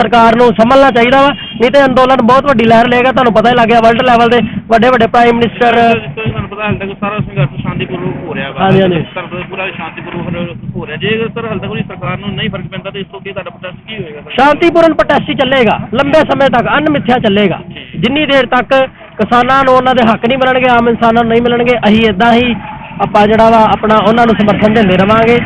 ਸਰਕਾਰ ਨੂੰ ਸੰਭਲਣਾ ਚਾਹੀਦਾ ਵਾ ਨਹੀਂ ਤੇ ਅੰਦੋਲਨ ਬਹੁਤ ਵੱਡੀ ਲਹਿਰ ਲਏਗਾ ਤੁਹਾਨੂੰ ਪਤਾ ਹੀ ਲੱਗ ਗਿਆ ਵਰਲਡ ਲੈਵਲ ਦੇ ਵੱਡੇ ਵੱਡੇ ਪ੍ਰਾਈਮ ਮਿਨਿਸਟਰ ਤੁਹਾਨੂੰ ਪਤਾ ਹਾਲ ਤੱਕ ਸਾਰਾ ਸੰਘਰਸ਼ ਸ਼ਾਂਤੀਪੂਰਵਕ ਹੋ ਰਿਹਾ ਵਾ। ਹਾਂਜੀ, ਹਾਂਜੀ। ਤੁਹਾਨੂੰ ਪਤਾ ਪੂਰਾ ਸ਼ਾਂਤੀਪੂਰਵਕ ਹੋ ਰਿਹਾ। ਜੇ ਸਰ ਹਾਲ ਤੱਕ ਕੋਈ ਸਰਕਾਰ ਨੂੰ ਨਹੀਂ ਫ਼ਰਕ ਪੈਂਦਾ ਤੇ ਇਸ ਤੋਂ ਕੀ ਤੁਹਾਡਾ ਪ੍ਰੋਟੈਸਟ ਕੀ ਹੋਏਗਾ ਸਰ? ਸ਼ਾਂਤੀਪੂਰਨ ਪ੍ਰੋਟੈਸਟ ਹੀ ਚੱਲੇਗਾ ਲੰਬੇ ਸਮੇਂ ਤੱਕ ਅਨਮਿੱਥਿਆ ਚੱਲੇਗਾ। ਜਿੰਨੀ ਦੇਰ ਤੱਕ ਕਿਸਾਨਾਂ ਨੂੰ ਉਹਨਾਂ ਦੇ ਹੱਕ ਨਹੀਂ ਮਿਲਣਗੇ ਆਮ ਇਨਸਾਨਾਂ ਨੂੰ ਨਹੀਂ ਮਿਲਣਗੇ ਅਸੀਂ ਇਦਾਂ ਹੀ ਆਪਾਂ ਜਿਹੜਾ ਵਾ ਆਪਣਾ ਉਹਨਾਂ ਨੂੰ ਸਮਰਥਨ ਦਿੰਦੇ ਰਵਾਂਗੇ।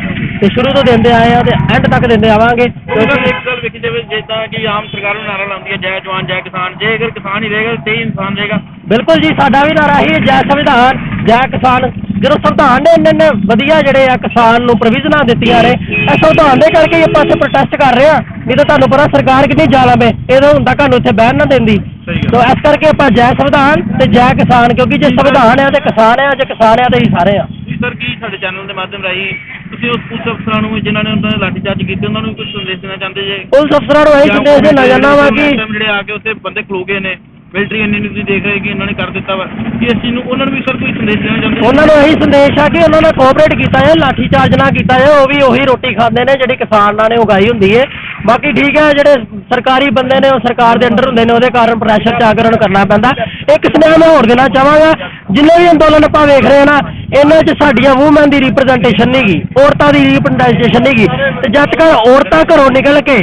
ਤੇ ਸ਼ੁਰੂ ਤੋਂ ਦਿੰਦੇ ਆਏ ਆ ਤੇ ਐਂਡ ਤੱਕ ਦਿੰਦੇ ਆਵਾਂਗੇ। ਕਿਉਂਕਿ ਇੱਕ ਗੱਲ ਵੇਖੀ ਜਾਵੇ ਜਿੱਦਾਂ ਕਿ ਆਮ ਸਰਕਾਰ ਨੂੰ ਨਾਰਾ ਲਾਉਂਦੀ ਹੈ ਜੈ ਜਵਾਨ ਜੈ ਕਿਸਾਨ ਜੇ ਅਗਰ ਕਿਸਾਨ ਹੀ ਰਹੇਗਾ ਤੇ ਹੀ ਇਨਸਾਨ ਰਹੇਗਾ। ਬਿਲਕੁਲ ਜੀ ਸਾਡਾ ਵੀ ਨਾਰਾ ਹੀ ਜੈ ਸੰਵਿਧਾਨ ਜੈ ਕਿਸਾਨ। ਜਦੋਂ ਸੰਵਿਧਾਨ ਨੇ ਇੰਨੇ ਇੰਨੇ ਵਧੀਆ ਜਿਹੜੇ ਆ ਕਿਸਾਨ ਨੂੰ ਪ੍ਰੋਵੀਜ਼ਨਾਂ ਦਿੱਤੀਆਂ ਨੇ ਇਹ ਸੰਵਿਧਾਨ ਦੇ ਕਰਕੇ ਹੀ ਆਪਾਂ ਇੱਥੇ ਪ੍ਰੋਟੈਸਟ ਕਰ ਰਹੇ ਆ ਨਹੀਂ ਤਾਂ ਤੁਹਾਨੂੰ ਪਤਾ ਸਰਕਾਰ ਕਿੰਨੀ ਜ਼ਾਲਮ ਹੈ ਇਹਦਾ ਹੁੰਦਾ ਤੁਹਾਨੂੰ ਇੱਥੇ ਬਹਿਣ ਨਾ ਦਿੰਦੀ। ਸਹੀ ਗੱਲ। ਇਸ ਕਰਕੇ ਆਪਾਂ ਜੈ ਸੰਵਿਧਾਨ ਤੇ ਜੈ ਕਿਸਾਨ ਕਿਉਂਕਿ ਜੇ ਸੰਵਿਧਾਨ ਹੈ ਤੇ ਕਿਸਾਨ ਹੈ ਜੇ ਕਿਸਾਨ ਹੈ ਤੇ ਹੀ ਸਾਰੇ ਆ। ਜੀ ਸਰ ਕੀ ਸਾਡੇ ਚੈਨਲ ਦੇ ਮਾਧਿਅਮ ਰਾਹੀਂ ਤੁਸੀਂ ਉਸ ਪੁਲਿਸ ਅਫਸਰਾਂ ਨੂੰ ਜਿਨ੍ਹਾਂ ਨੇ ਉਹਨਾਂ ਦੇ ਲਾਠੀਚਾਰਜ ਕੀਤੇ ਉਹਨਾਂ ਨੂੰ ਕੁਝ ਸੰਦੇਸ਼ ਦੇਣਾ ਚਾਹੁੰਦੇ ਜੇ? ਪੁਲਿਸ ਅਫਸਰਾਂ ਨੂੰ ਇਹ ਸੰਦੇਸ਼ ਦੇਣਾ ਚਾਹੁੰਦਾ ਵਾ ਕਿ ਜਿਹੜੇ ਆ ਕੇ ਉੱਥੇ ਬੰਦੇ ਖਲੋ ਗਏ ਨੇ ਮਿਲਟਰੀ ਇੰਨੀ ਨੂੰ ਤੁਸੀਂ ਦੇਖ ਰਹੇ ਕਿ ਇਹਨਾਂ ਨੇ ਕਰ ਦਿੱਤਾ ਵਾ। ਕਿ ਇਸ ਚੀਜ਼ ਨੂੰ ਉਹਨਾਂ ਨੂੰ ਵੀ ਸਰ ਕੋਈ ਸੰਦੇਸ਼ ਦੇਣਾ ਚਾਹੁੰਦੇ? ਉਹਨਾਂ ਨੂੰ ਇਹੀ ਸੰਦੇਸ਼ ਆ ਕਿ ਉਹਨਾਂ ਨੇ ਕੋਆਪਰੇਟ ਕੀਤਾ ਹੈ ਲਾਠੀ ਚਾਰਜ ਨਾ ਕੀਤਾ ਹੈ ਉਹ ਵੀ ਉਹੀ ਰੋਟੀ ਖਾਂਦੇ ਨੇ ਜਿਹੜੀ ਕਿਸਾਨਾਂ ਨੇ ਉਗਾਈ ਹੁੰਦੀ ਹੈ ਬਾਕੀ ਠੀਕ ਹੈ ਜਿਹੜੇ ਸਰਕਾਰੀ ਬੰਦੇ ਨੇ ਉਹ ਸਰਕਾਰ ਦੇ ਅੰਡਰ ਹੁੰਦੇ ਨੇ ਉਹਦੇ ਕਾਰਨ ਪ੍ਰੈਸ਼ਰ ਚ ਆ ਕੇ ਉਹਨਾਂ ਨੂੰ ਕਰਨਾ ਪੈਂਦਾ। ਇੱਕ ਸੁਨੇਹਾ ਮੈਂ ਹੋਰ ਦੇਣਾ ਚਾਹਾਂਗਾ ਜਿੰਨੇ ਵੀ ਅੰਦੋਲਨ ਆਪਾਂ ਵੇਖ ਰਹੇ ਹਾਂ ਨਾ ਇਹਨਾਂ 'ਚ ਸਾਡੀਆਂ ਵੂਮਨ ਦੀ ਰਿਪਰੈਜ਼ੈਂਟੇਸ਼ਨ ਨਹੀਂ ਗੀ, ਔਰਤਾਂ ਦੀ ਰਿਪਰੈਜ਼ੈਂਟੇਸ਼ਨ ਨਹੀਂ ਗਈ ਤੇ ਜਦ ਤੱਕ ਔਰਤਾਂ ਘਰੋਂ ਨਿਕਲ ਕੇ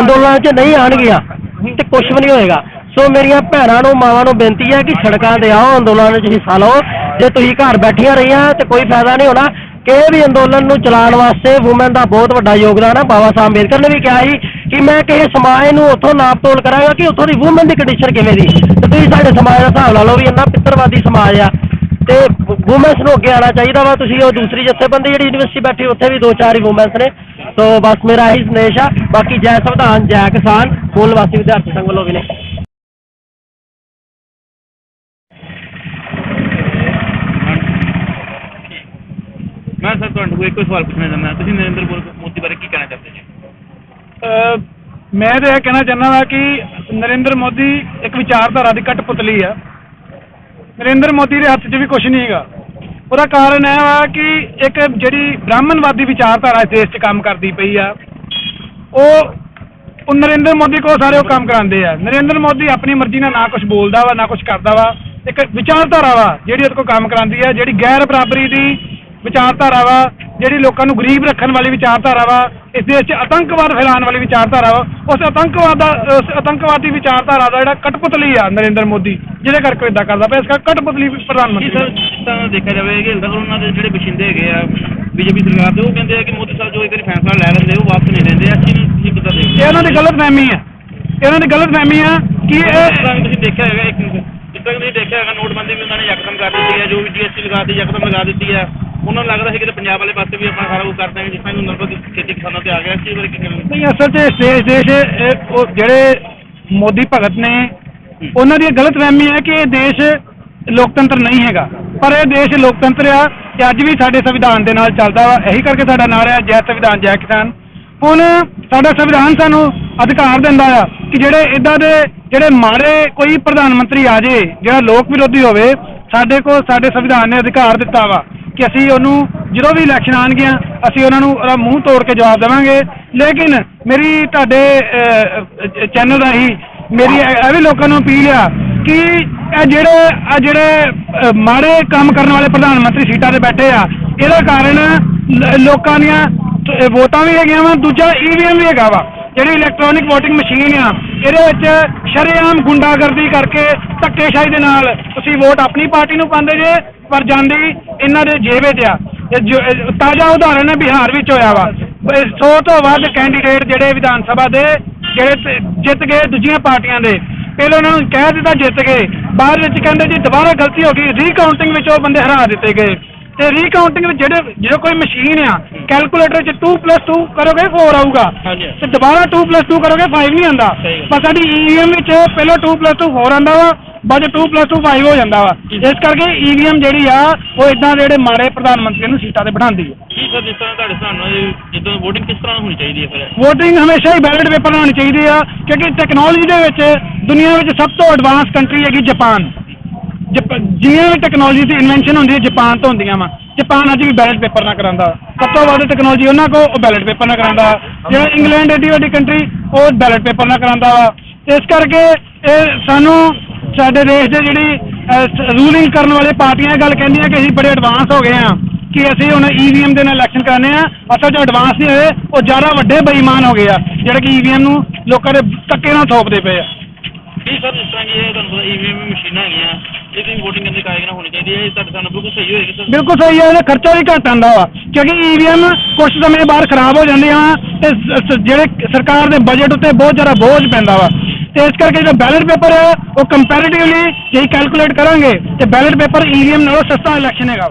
ਅੰਦੋਲਨਾਂ 'ਚ ਨਹੀਂ ਆਣਗੀਆਂ ਤੇ ਕੁਝ ਵੀ ਨਹੀਂ ਹੋਏਗਾ। ਸੋ ਮੇਰੀਆਂ ਭੈਣਾਂ ਨੂੰ, ਮਾਵਾਂ ਨੂੰ ਬੇਨਤੀ ਹੈ ਕਿ ਸੜਕਾਂ ਤੇ ਆਓ, ਅੰਦੋਲਨ 'ਚ ਹਿੱਸਾ ਲਓ। ਜੇ ਤੁਸੀਂ ਘਰ ਬੈਠੀਆਂ ਰਹੀਆਂ, ਤੇ ਕੋਈ ਫਾਇਦਾ ਨਹੀਂ ਹੋਣਾ। ਕਿਸੇ ਵੀ ਅੰਦੋਲਨ ਨੂੰ ਚਲਾਉਣ ਵਾਸਤੇ ਔਮਨ ਦਾ ਬਹੁਤ ਵੱਡਾ ਯੋਗਦਾਨ ਹੈ। ਬਾਬਾ ਸਾਹਿਬ ਅੰਬੇਦਕਰ ਨੇ ਵੀ ਕਿਹਾ ਸੀ ਕਿ ਮੈਂ ਕਿਸੇ ਸਮਾਜ ਨੂੰ ਉੱਥੋਂ ਨਾਪਤੋਲ ਕਰਾਂਗਾ ਕਿ ਉੱਥੋਂ ਦੀ ਔਮਨ ਦੀ ਕੰਡੀਸ਼ਨ ਕਿਵੇਂ ਦੀ। ਤੇ ਤੁਸੀਂ ਸਾਡੇ ਸਮਾਜ ਦਾ ਹਿਸਾਬ ਲਾ ਲਓ ਵੀ ਇੰਨਾ ਪਿੱਤਰਵਾਦੀ ਸਮਾਜ ਆ। ਤੇ ਔਮਨਸ ਨੂੰ ਅੱਗੇ ਆਉਣਾ ਚਾਹੀਦਾ ਵਾ। ਤੁਸੀਂ ਉਹ ਦੂਸਰੀ ਜਥੇਬੰਦੀ ਜਿਹੜੀ ਯੂਨੀਵਰਸਿਟੀ ਬੈਠੀ ਉੱਥੇ ਵੀ ਦੋ ਚਾਰ ਹੀ ਔਮਨਸ ਨੇ। ਸੋ ਬਸ ਮੇਰਾ ਇਹੀ ਸੰਦੇਸ਼ ਆ। ਬਾਕੀ ਜੈ ਸੰਵਿਧਾਨ ਜੈ ਕਿਸਾਨ ਮੂਲ ਵਾਸੀ ਵਿਦਿਆਰਥੀ ਸੰਘ ਵੱਲੋਂ ਵੀ ਨੇ। ਮੈਂ ਸਰ ਤੁਹਾਨੂੰ ਕੋਲ ਇੱਕੋ ਸਵਾਲ ਪੁੱਛਣਾ ਚਾਹੁੰਦਾ। ਤੁਸੀਂ ਨਰਿੰਦਰ ਮੋਦੀ ਬਾਰੇ ਕੀ ਕਹਿਣਾ ਚਾਹੁੰਦੇ ਜੀ? ਮੈਂ ਤਾਂ ਇਹ ਕਹਿਣਾ ਚਾਹੁੰਦਾ ਹਾਂ ਕਿ ਨਰਿੰਦਰ ਮੋਦੀ ਇੱਕ ਵਿਚਾਰਧਾਰਾ ਦੀ ਕਠਪੁਤਲੀ ਆ। ਨਰਿੰਦਰ ਮੋਦੀ ਦੇ ਹੱਥ 'ਚ ਵੀ ਕੁਝ ਨਹੀਂ ਹੈਗਾ। ਉਹਦਾ ਕਾਰਨ ਇਹ ਆ ਕਿ ਇੱਕ ਜਿਹੜੀ ਬ੍ਰਾਹਮਣਵਾਦੀ ਵਿਚਾਰਧਾਰਾ ਇਸ ਦੇਸ਼ 'ਚ ਕੰਮ ਕਰਦੀ ਪਈ ਆ, ਉਹ ਉਹ ਨਰਿੰਦਰ ਮੋਦੀ ਕੋਲ ਸਾਰੇ ਉਹ ਕੰਮ ਕਰਾਉਂਦੇ ਆ। ਨਰਿੰਦਰ ਮੋਦੀ ਆਪਣੀ ਮਰਜ਼ੀ ਨਾਲ ਨਾ ਕੁਝ ਬੋਲਦਾ ਵਾ, ਨਾ ਕੁਝ ਕਰਦਾ ਵਾ। ਇੱਕ ਵਿਚਾਰਧਾਰਾ ਵਾ, ਜਿਹੜੀ ਉਹਦੇ ਕੋਲ ਕੰਮ ਕਰਾਉਂਦੀ ਆ, ਜਿਹੜੀ ਗੈਰ ਬਰਾਬਰੀ ਦੀ ਵਿਚਾਰਧਾਰਾ ਵਾ ਜਿਹੜੀ ਲੋਕਾਂ ਨੂੰ ਗਰੀਬ ਰੱਖਣ ਵਾਲੀ ਵਿਚਾਰਧਾਰਾ ਵਾ ਇਸ ਦੇਸ਼ 'ਚ ਆਤੰਕਵਾਦ ਫੈਲਾਉਣ ਵਾਲੀ ਵਿਚਾਰਧਾਰਾ ਵਾ ਉਸ ਆਤੰਕਵਾਦ ਦਾ ਉਸ ਆਤੰਕਵਾਦੀ ਵਿਚਾਰਧਾਰਾ ਦਾ ਜਿਹੜਾ ਕਟਪੁਤਲੀ ਆ ਨਰਿੰਦਰ ਮੋਦੀ ਜਿਹਦੇ ਕਰਕੇ ਇਦਾਂ ਕਰਦਾ ਪਿਆ ਇਸ ਕਰਕੇ ਕਟਪੁਤਲੀ ਪ੍ਰਧਾਨ ਮੰਤਰੀ ਸਰ ਤਾਂ ਦੇਖਿਆ ਜਾਵੇ ਕਿ ਤੱਕ ਉਹਨਾਂ ਦੇ ਜਿਹੜੇ ਬਸ਼ਿੰਦੇ ਹੈਗੇ ਆ ਬੀਜੇਪੀ ਸਰਕਾਰ ਦੇ ਉਹ ਕਹਿੰਦੇ ਆ ਕਿ ਮੋਦੀ ਸਾਹਿਬ ਜੋ ਇੱਕ ਵਾਰੀ ਫੈਸਲਾ ਲੈ ਲੈਂਦੇ ਉਹ ਵਾਪਸ ਨਹੀਂ ਲੈਂਦੇ ਨੂੰ ਤੁਸੀਂ ਕਿੱਦਾਂ ਦੇਖਦੇ ਇਹ ਇਹਨਾਂ ਦੀ ਗਲਤਫਹਿਮੀ ਆ। ਇਹਨਾਂ ਦੀ ਗਲਤਫਹਿਮੀ ਆ ਕਿ ਇਹ ਤੁਸੀਂ ਦੇਖਿਆ ਹੈਗਾ ਇੱਕ ਤਰ੍ਹਾਂ ਤੁਸੀਂ ਦੇਖਿਆ ਹੈਗਾ ਨੋਟਬੰਦੀ ਵੀ ਉਹਨਾਂ ਨੇ ਯਕਦਮ ਕਰ ਦਿੱਤੀ ਹੈ ਜੋ ਵੀ ਜੀਐਸਟੀ ਲਗਾ ਦਿੱਤੀ ਯਕਦਮ ਲਗਾ ਦਿੱਤੀ ਹੈ। ਉਹਨਾਂ ਨੂੰ ਲੱਗਦਾ ਸੀ ਕਿ ਪੰਜਾਬ ਵਾਲੇ ਪਾਸੇ ਵੀ ਆਪਣਾ ਸਾਰਾ ਕੁਝ ਕਰਦੇ ਨੇ ਜਿਸ ਤਰ੍ਹਾਂ ਨਰਮਾ ਦੀ ਖੇਤੀ ਕਿਸਾਨਾਂ ਤੇ ਆ ਗਿਆ ਇਸ ਬਾਰੇ ਕੀ ਕਹਿਣਾ ਨਹੀਂ, ਅਸਲ 'ਚ ਇਸ ਦੇਸ਼ ਦੇਸ਼, ਇਹ ਉਹ ਜਿਹੜੇ ਮੋਦੀ ਭਗਤ ਨੇ, ਉਹਨਾਂ ਦੀ ਗਲਤਫਹਿਮੀ ਹੈ ਕਿ ਇਹ ਦੇਸ਼ ਲੋਕਤੰਤਰ ਨਹੀਂ ਹੈਗਾ। ਪਰ ਇਹ ਦੇਸ਼ ਲੋਕਤੰਤਰ ਆ ਤੇ ਅੱਜ ਵੀ ਸਾਡੇ ਸੰਵਿਧਾਨ ਦੇ ਨਾਲ ਚੱਲਦਾ ਵਾ। ਇਹੀ ਕਰਕੇ ਸਾਡਾ ਨਾਰਾ ਹੈ, ਜੈ ਸੰਵਿਧਾਨ, ਜੈ ਕਿਸਾਨ। ਹੁਣ ਸਾਡਾ ਸੰਵਿਧਾਨ ਸਾਨੂੰ ਅਧਿਕਾਰ ਦਿੰਦਾ ਆ ਕਿ ਜਿਹੜੇ ਇਦਾਂ ਦੇ ਜਿਹੜੇ ਮਾੜੇ ਕੋਈ ਪ੍ਰਧਾਨ ਮੰਤਰੀ ਆ ਜੇ, ਜਿਹੜਾ ਲੋਕ ਵਿਰੋਧੀ ਹੋਵੇ, ਸਾਡੇ ਕੋਲ ਸਾਡੇ ਸੰਵਿਧਾਨ ਨੇ ਅਧਿਕਾਰ ਦਿੱਤਾ ਵਾ। ਕਿ ਅਸੀਂ ਉਹਨੂੰ ਜਦੋਂ ਵੀ ਇਲੈਕਸ਼ਨ ਆਣਗੀਆਂ ਅਸੀਂ ਉਹਨਾਂ ਨੂੰ ਉਹਦਾ ਮੂੰਹ ਤੋੜ ਕੇ ਜਵਾਬ ਦੇਵਾਂਗੇ। ਲੇਕਿਨ ਮੇਰੀ ਤੁਹਾਡੇ ਚੈਨਲ ਰਾਹੀਂ ਮੇਰੀ ਇਹ ਵੀ ਲੋਕਾਂ ਨੂੰ ਅਪੀਲ ਆ ਕਿ ਇਹ ਜਿਹੜੇ ਇਹ ਜਿਹੜੇ ਮਾੜੇ ਕੰਮ ਕਰਨ ਵਾਲੇ ਪ੍ਰਧਾਨ ਮੰਤਰੀ ਸੀਟਾਂ ਤੇ ਬੈਠੇ ਆ, ਇਹਦਾ ਕਾਰਨ ਲੋਕਾਂ ਦੀਆਂ ਵੋਟਾਂ ਵੀ ਹੈਗੀਆਂ ਵਾ, ਦੂਜਾ ਈਵੀਐਮ ਵੀ ਹੈਗਾ ਵਾ। ਜਿਹੜੀ ਇਲੈਕਟ੍ਰੋਨਿਕ ਵੋਟਿੰਗ ਮਸ਼ੀਨ ਆ, ਇਹਦੇ ਵਿੱਚ ਸ਼ਰੇਆਮ ਗੁੰਡਾਗਰਦੀ ਕਰਕੇ ਧੱਕੇਸ਼ਾਹੀ ਦੇ ਨਾਲ ਤੁਸੀਂ ਵੋਟ ਆਪਣੀ ਪਾਰਟੀ ਨੂੰ ਪਾਉਂਦੇ ਜੇ ਪਰ ਜਾਂਦੀ ਇਹਨਾਂ ਦੇ ਜੇਬ ਵਿੱਚ ਆ। ਤਾਜ਼ਾ ਉਦਾਹਰਣ ਹੈ ਬਿਹਾਰ ਵਿੱਚ ਹੋਇਆ ਵਾ। 100 ਤੋਂ ਵੱਧ ਕੈਂਡੀਡੇਟ ਜਿਹੜੇ ਵਿਧਾਨ ਸਭਾ ਦੇ ਜਿਹੜੇ ਤੇ ਜਿੱਤ ਗਏ ਦੂਜੀਆਂ ਪਾਰਟੀਆਂ ਦੇ। ਪਹਿਲਾਂ ਉਹਨਾਂ ਨੂੰ ਕਹਿ ਦਿੱਤਾ ਜਿੱਤ ਗਏ। ਬਾਅਦ ਵਿੱਚ ਕਹਿੰਦੇ ਜੀ ਦੁਬਾਰਾ ਗਲਤੀ ਹੋ ਗਈ। ਰੀਕਾਊਂਟਿੰਗ ਵਿੱਚ ਉਹ ਬੰਦੇ ਹਰਾ ਦਿੱਤੇ ਗਏ। ਤੇ ਰੀਕਾਊਂਟਿੰਗ ਵਿੱਚ ਜਿਹੜੇ ਜਦੋਂ ਕੋਈ ਮਸ਼ੀਨ ਆ ਕੈਲਕੂਲੇਟਰ 'ਚ 2 2 ਕਰੋਗੇ 4 ਆਊਗਾ। ਤੇ ਦੁਬਾਰਾ 2 2 ਕਰੋਗੇ 5 ਨਹੀਂ ਗੱਲ। ਪਰ ਸਾਡੀ ਈਵੀਐਮ ਵਿੱਚ ਪਹਿਲਾਂ 2 2 4 ਆਉਂਦਾ ਵਾ। ਬਾਅਦ 2 2 5 ਹੋ ਜਾਂਦਾ ਵਾ। ਇਸ ਕਰਕੇ ਈਵੀਐਮ ਜਿਹੜੀ ਆ ਉਹ ਇਦਾਂ ਦੇ ਜਿਹੜੇ ਮਾੜੇ ਪ੍ਰਧਾਨ ਮੰਤਰੀ ਨੂੰ ਸੀਟਾਂ ਤੇ ਬਿਠਾਉਂਦੀ ਹੈ ਕੀ ਸਰ ਜਿਸ ਤਰ੍ਹਾਂ ਤੁਹਾਡੇ ਇਹ ਜਿੱਦਾਂ VOTING ਕਿਸ ਤਰ੍ਹਾਂ ਹੋਣੀ ਚਾਹੀਦੀ ਹੈ ਫਿਰ? ਵੋਟਿੰਗ ਹਮੇਸ਼ਾ ਹੀ ਬੈਲਟ ਪੇਪਰ ਨਾਲ ਹੋਣੀ ਚਾਹੀਦੀ ਆ ਕਿਉਂਕਿ ਟੈਕਨੋਲੋਜੀ ਦੇ ਵਿੱਚ ਦੁਨੀਆ ਵਿੱਚ ਸਭ ਤੋਂ ਐਡਵਾਂਸ ਕੰਟਰੀ ਹੈਗੀ ਜਾਪਾਨ ਜਪ- ਜਿਵੇਂ ਟੈਕਨੋਲੋਜੀ ਦੀ ਇਨਵੈਂਸ਼ਨ ਹੁੰਦੀ ਹੈ ਜਾਪਾਨ ਤੋਂ ਹੁੰਦੀਆਂ ਵਾ। ਜਾਪਾਨ ਅੱਜ ਵੀ ਬੈਲਟ ਪੇਪਰ ਨਾਲ ਕਰਾਉਂਦਾ। ਸਭ ਤੋਂ ਵੱਧ ਟੈਕਨੋਲੋਜੀ ਉਹਨਾਂ ਕੋਲ ਉਹ ਬੈਲਟ ਪੇਪਰ ਨਾਲ ਕਰਾਉਂਦਾ। ਜਿਹੜਾ ਇੰਗਲੈਂਡ ਏਡੀ ਵੱਡੀ ਕੰਟਰੀ ਉਹ ਬੈਲਟ ਪੇਪਰ ਨਾਲ ਕਰਾਉਂਦਾ ਵਾ। ਇਸ ਕਰਕੇ ਇਹ ਸਾਨੂੰ ਸਾਡੇ ਦੇਸ਼ ਦੇ ਜਿਹੜੀ ਰੂਲਿੰਗ ਕਰਨ ਵਾਲੇ ਪਾਰਟੀਆਂ ਇਹ ਗੱਲ ਕਹਿੰਦੀਆਂ ਕਿ ਅਸੀਂ ਬੜੇ ਐਡਵਾਂਸ ਹੋ ਗਏ ਆ ਕਿ ਅਸੀਂ ਹੁਣ ਈਵੀਐਮ ਦੇ ਨਾਲ ਇਲੈਕਸ਼ਨ ਕਰਾਣੇ ਆ ਅਸਲ 'ਚ ਐਡਵਾਂਸ ਨਹੀਂ ਹੋਏ ਉਹ ਜ਼ਿਆਦਾ ਵੱਡੇ ਬੇਈਮਾਨ ਹੋ ਗਏ ਆ ਜਿਹੜੇ ਕਿ ਈਵੀਐਮ ਨੂੰ ਲੋਕਾਂ ਦੇ ਧੱਕੇ ਨਾਲ ਥੋਪਦੇ ਪਏ ਆ। ਸਰ ਤਰ੍ਹਾਂ ਕਿ ਇਹ ਤੁਹਾਨੂੰ ਈਵੀਐਮ ਮਸ਼ੀਨਾਂ ਹੈਗੀਆਂ ਹੋਣੀ ਚਾਹੀਦੀ ਹੈ ਇਹ ਤੁਹਾਡੇ ਸਾਨੂੰ ਬਿਲਕੁਲ ਸਹੀ ਹੋਏਗੀ ਸਰ। ਬਿਲਕੁਲ ਸਹੀ ਹੈ ਇਹਦਾ ਖਰਚਾ ਵੀ ਘੱਟ ਆਉਂਦਾ ਵਾ ਕਿਉਂਕਿ ਈਵੀਐਮ ਕੁਝ ਸਮੇਂ ਬਾਅਦ ਖਰਾਬ ਹੋ ਜਾਂਦੀਆਂ ਵਾ ਤੇ ਜਿਹੜੇ ਸਰਕਾਰ ਦੇ ਬਜਟ ਉੱਤੇ ਬਹੁਤ ਜ਼ਿਆਦਾ ਬੋਝ ਪੈਂਦਾ ਵਾ। ਤੇ ਇਸ ਕਰਕੇ ਜਿਹੜਾ ਬੈਲਟ ਪੇਪਰ ਹੈ, ਉਹ ਕੰਪੈਰੀਟਿਵਲੀ ਜੇ ਕੈਲਕੂਲੇਟ ਕਰਾਂਗੇ, ਤੇ ਬੈਲਟ ਪੇਪਰ ਈਵੀਐਮ ਨਾਲੋਂ ਸਸਤਾ ਇਲੈਕਸ਼ਨ ਹੈਗਾ।